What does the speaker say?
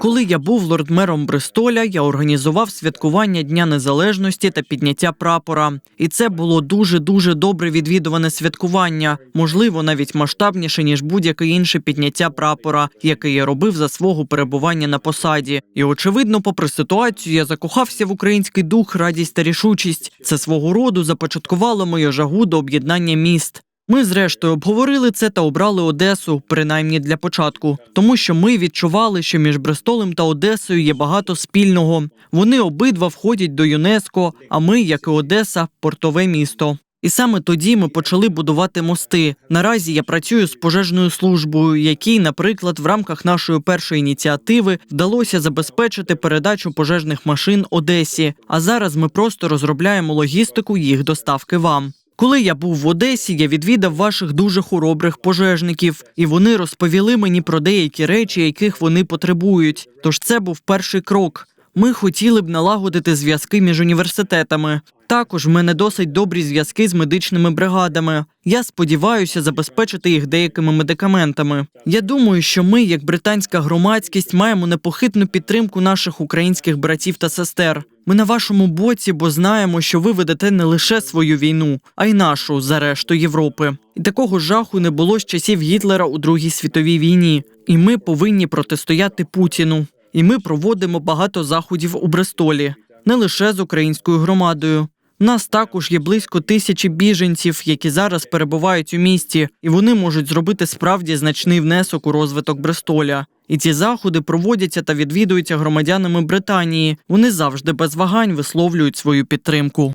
Коли я був лорд-мером Бристоля, я організував святкування Дня Незалежності та підняття прапора. І це було дуже дуже добре відвідуване святкування, можливо, навіть масштабніше ніж будь-яке інше підняття прапора, яке я робив за свого перебування на посаді. І очевидно, попри ситуацію, я закохався в український дух, радість та рішучість. Це свого роду започаткувало мою жагу до об'єднання міст. Ми, зрештою, обговорили це та обрали Одесу, принаймні для початку, тому що ми відчували, що між Брестолем та Одесою є багато спільного. Вони обидва входять до ЮНЕСКО, а ми, як і Одеса, портове місто. І саме тоді ми почали будувати мости. Наразі я працюю з пожежною службою, якій, наприклад, в рамках нашої першої ініціативи вдалося забезпечити передачу пожежних машин Одесі. А зараз ми просто розробляємо логістику їх доставки вам. Коли я був в Одесі, я відвідав ваших дуже хоробрих пожежників, і вони розповіли мені про деякі речі, яких вони потребують. Тож це був перший крок. Ми хотіли б налагодити зв'язки між університетами. Також в мене досить добрі зв'язки з медичними бригадами. Я сподіваюся забезпечити їх деякими медикаментами. Я думаю, що ми, як британська громадськість, маємо непохитну підтримку наших українських братів та сестер. Ми на вашому боці, бо знаємо, що ви ведете не лише свою війну, а й нашу за решту Європи. І такого жаху не було з часів Гітлера у Другій світовій війні. І ми повинні протистояти Путіну. І ми проводимо багато заходів у Брестолі, не лише з українською громадою. У Нас також є близько тисячі біженців, які зараз перебувають у місті, і вони можуть зробити справді значний внесок у розвиток Брестоля. І ці заходи проводяться та відвідуються громадянами Британії. Вони завжди без вагань висловлюють свою підтримку.